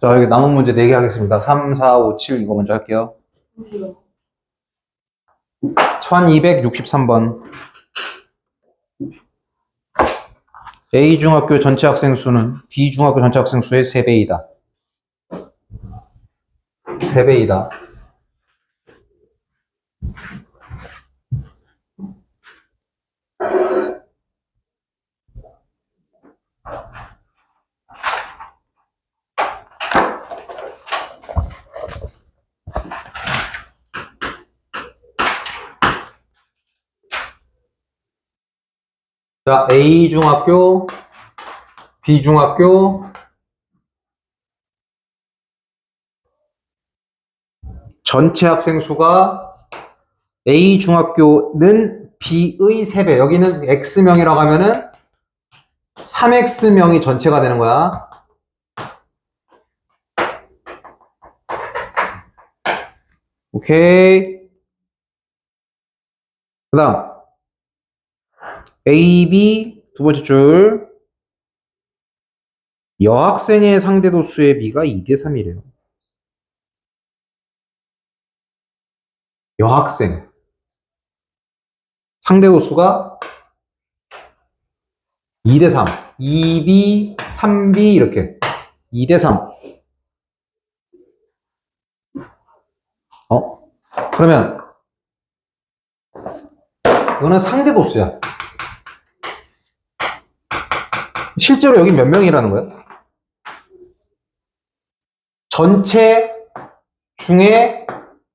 자, 여기 남은 문제 4개 하겠습니다. 3, 4, 5, 7 이거 먼저 할게요. 1263번. A 중학교 전체 학생 수는 B 중학교 전체 학생 수의 3배이다. 3배이다. 자, A 중학교, B 중학교, 전체 학생 수가 A 중학교는 B의 3배. 여기는 X명이라고 하면은 3X명이 전체가 되는 거야. 오케이. 그 다음. A, B 두 번째 줄 여학생의 상대 도 수의 비가 2대 3이래요. 여학생 상대 도 수가 2대 3, 2B, 3B 이렇게 2대 3. 어? 그러면 이거는 상대 도 수야. 실제로 여기 몇 명이라는 거야? 전체 중에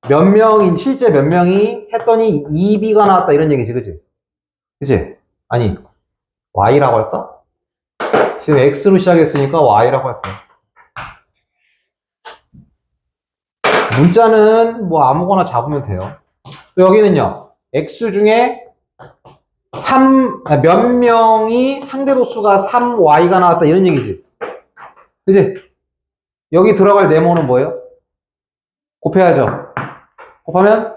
몇 명인, 실제 몇 명이 했더니 2B가 나왔다 이런 얘기지, 그지? 그지? 아니, Y라고 할까? 지금 X로 시작했으니까 Y라고 할 거야. 문자는 뭐 아무거나 잡으면 돼요. 또 여기는요, X 중에 3, 아, 몇 명이 상대 도 수가 3y가 나왔다 이런 얘기지. 그지? 여기 들어갈 네모는 뭐예요? 곱해야죠. 곱하면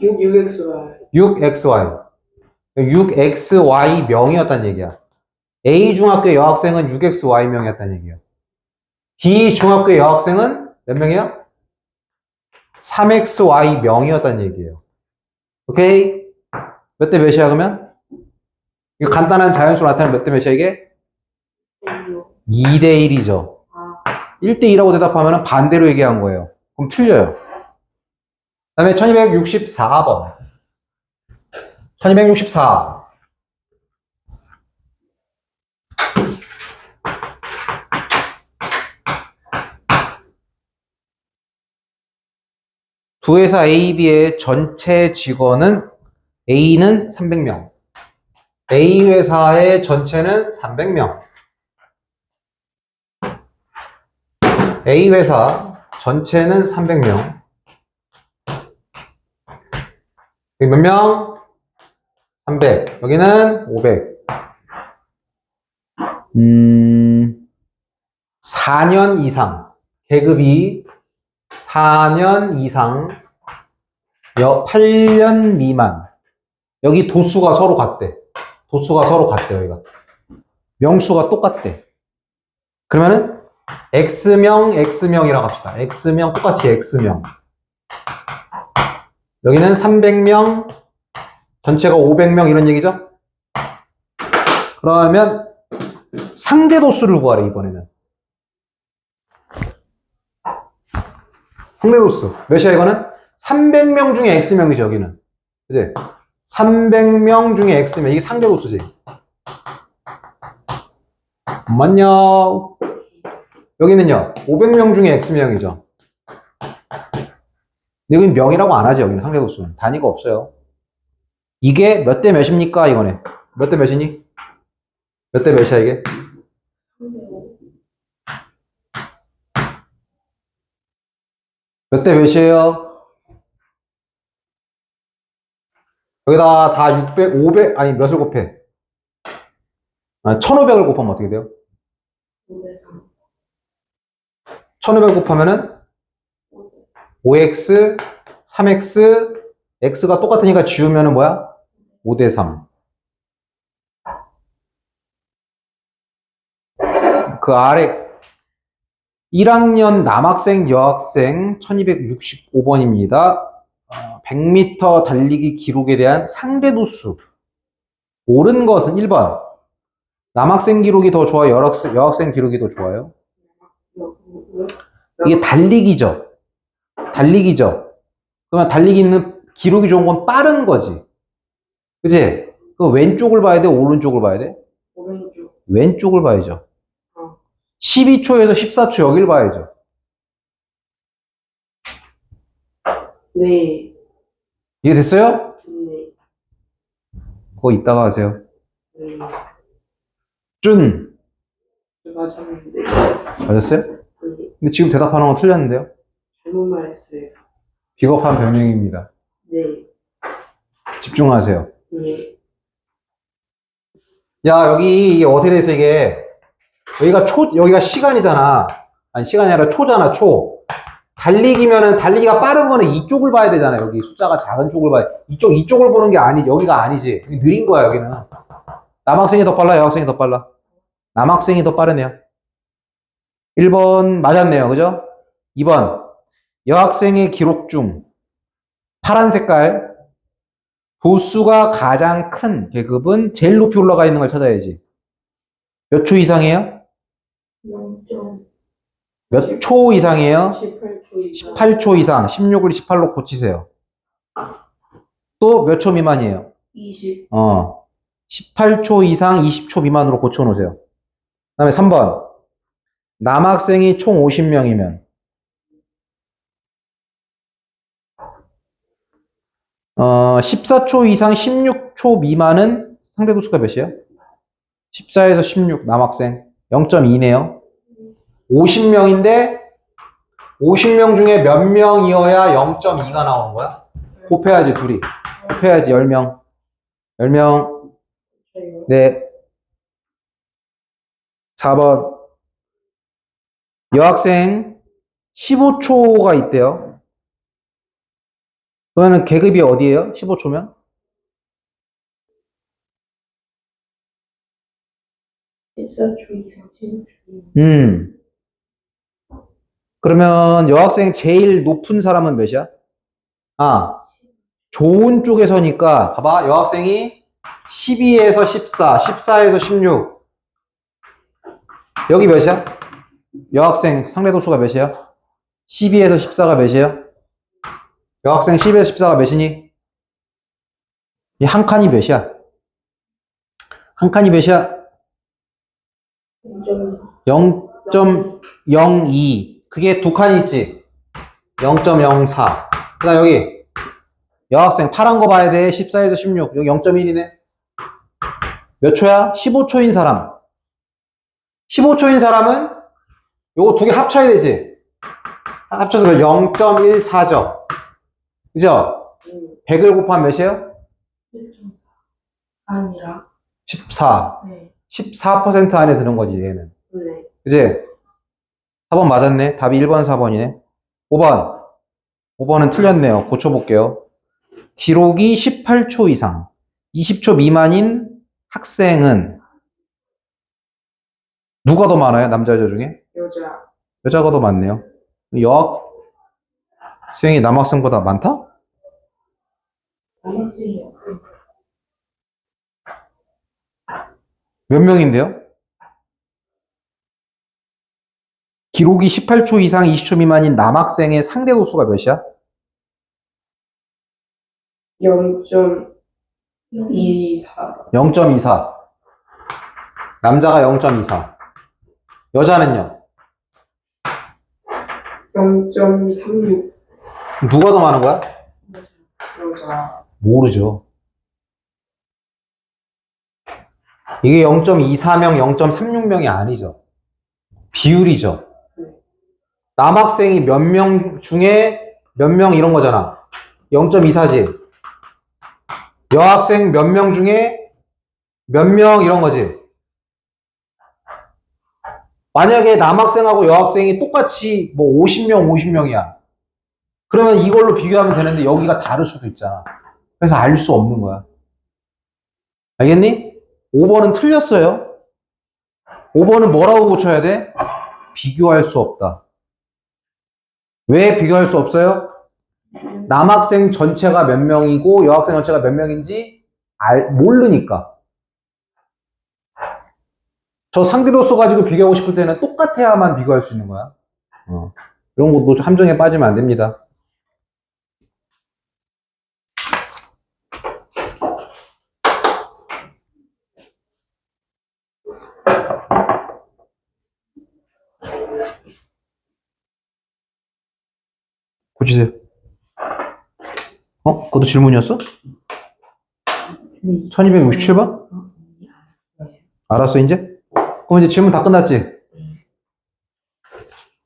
6, 6xy 6xy. 6xy 명이었단 얘기야. A 중학교 여학생은 6xy 명이었단 얘기야. B 중학교 여학생은 몇 명이야? 3xy 명이었단 얘기예요. 오케이? 몇 대 몇이야 그러면? 이거 간단한 자연수 나타내면 몇 대 몇이야 이게? 6 2대 1이죠. 아 1대 2라고 대답하면 반대로 얘기한 거예요. 그럼 틀려요. 그 다음에 1264번. 1264. 두 회사 A, B의 전체 직원은 A는 300명. A 회사의 전체는 300명. A 회사 전체는 300명. 여기 몇 명? 300. 여기는 500. 음, 4년 이상. 계급이 4년 이상, 여, 8년 미만. 여기 도수가 서로 같대. 도수가 서로 같대, 여기가. 명수가 똑같대. 그러면은, X명, X명이라고 합시다. X명, 똑같이 X명. 여기는 300명, 전체가 500명 이런 얘기죠? 그러면 상대 도수를 구하래, 이번에는. 상대 도수. 몇이야, 이거는? 300명 중에 X명이죠, 여기는. 그지? 300명 중에 X명. 이게 상대 도수지. 잠깐만요. 여기는요, 500명 중에 X명이죠. 근데 여기는 명이라고 안 하지, 여기는 상대 도수는. 단위가 없어요. 이게 몇 대 몇입니까, 이거네. 몇 대 몇이니? 몇 대 몇이야, 이게? 305몇대 몇이에요? 여기다 다 600, 500, 아니, 몇을 곱해? 아, 1500을 곱하면 어떻게 돼요? 5대 3 1500 곱하면은 5대 5x, 3x, x가 똑같으니까 지우면은 뭐야? 5 대 3. 그 아래 1학년 남학생, 여학생 1265번입니다. 100m 달리기 기록에 대한 상대 도수. 옳은 것은 1번. 남학생 기록이 더 좋아요? 여학생, 여학생 기록이 더 좋아요? 이게 달리기죠. 달리기죠. 그러면 달리기는 기록이 좋은 건 빠른 거지. 그지? 그 왼쪽을 봐야 돼? 오른쪽을 봐야 돼? 오른쪽. 왼쪽을 봐야죠. 어. 12초에서 14초 여길 봐야죠. 네. 이해됐어요? 네. 그거 이따가 하세요. 네. 준. 맞았는데. 맞았어요? 네. 근데 지금 대답하는 건 틀렸는데요? 잘못 말했어요. 비겁한 변명입니다. 네. 집중하세요. 네. 야, 여기 이게 어떻게 돼서 이게 여기가 초 여기가 시간이잖아. 아니 시간이 아니라 초잖아, 초. 달리기면은 달리기가 빠른 거는 이쪽을 봐야 되잖아. 여기 숫자가 작은 쪽을 봐야 이쪽 이쪽을 보는 게 아니 여기가 아니지. 여기 느린 거야, 여기는. 남학생이 더 빨라, 여학생이 더 빨라. 남학생이 더 빠르네요. 1번 맞았네요. 그죠? 2번. 여학생의 기록 중 파란 색깔 도수가 가장 큰 계급은 제일 높이 올라가 있는 걸 찾아야지. 몇 초 이상이에요? 0.18초 몇초 이상이에요? 이상. 18초 이상. 16을 18로 고치세요. 또 몇 초 미만이에요? 20. 어. 18초 이상 20초 미만으로 고쳐 놓으세요. 그 다음에 3번. 남학생이 총 50명이면 어, 14초 이상 16초 미만은 상대 도수가 몇이에요? 14에서 16 남학생 0.2네요. 50명인데 50명 중에 몇 명이어야 0.2가 나오는 거야? 곱해야지 둘이. 곱해야지 10명. 10명. 저요. 네. 4번. 여학생 15초가 있대요. 그러면 계급이 어디예요? 15초면? 초 이상 16초. 음. 그러면 여학생 제일 높은 사람은 몇이야? 아, 좋은 쪽에 서니까, 봐봐, 여학생이 12에서 14, 14에서 16. 여기 몇이야? 여학생 상대 도수가 몇이야? 12에서 14가 몇이에요? 여학생 12에서 14가 몇이니? 이 한 칸이 몇이야? 한 칸이 몇이야? 0.02. 그게 두 칸이 있지? 0.04. 그 다음 여기. 여학생 파란 거 봐야 돼. 14에서 16. 여기 0.1이네. 몇 초야? 15초인 사람. 15초인 사람은 요거 두 개 합쳐야 되지? 합쳐서 0.14죠? 그죠? 100을 곱하면 몇이에요? 아니라. 14. 네. 14% 안에 드는 거지, 얘는. 네. 그지? 4번 맞았네. 답이 1번, 4번이네. 5번. 5번은 틀렸네요. 고쳐볼게요. 기록이 18초 이상, 20초 미만인 학생은 누가 더 많아요? 남자, 여자 중에? 여자. 여자가 더 많네요. 여학생이 남학생보다 많다? 몇 명인데요? 기록이 18초 이상 20초 미만인 남학생의 상대 도수가 몇이야? 0.24. 0.24. 남자가 0.24. 여자는요? 0.36. 누가 더 많은 거야? 여자. 모르죠. 이게 0.24명, 0.36명이 아니죠. 비율이죠. 남학생이 몇 명 중에 몇 명 이런 거잖아. 0.24지. 여학생 몇 명 중에 몇 명 이런 거지. 만약에 남학생하고 여학생이 똑같이 뭐 50명, 50명이야. 그러면 이걸로 비교하면 되는데 여기가 다를 수도 있잖아. 그래서 알 수 없는 거야. 알겠니? 5번은 틀렸어요. 5번은 뭐라고 고쳐야 돼? 비교할 수 없다. 왜 비교할 수 없어요? 남학생 전체가 몇 명이고 여학생 전체가 몇 명인지 알, 모르니까. 저 상대로서 가지고 비교하고 싶을 때는 똑같아야만 비교할 수 있는 거야. 어. 이런 것도 함정에 빠지면 안 됩니다. 고치세요. 어? 그것도 질문이었어? 1267번? 알았어, 이제? 그럼 이제 질문 다 끝났지?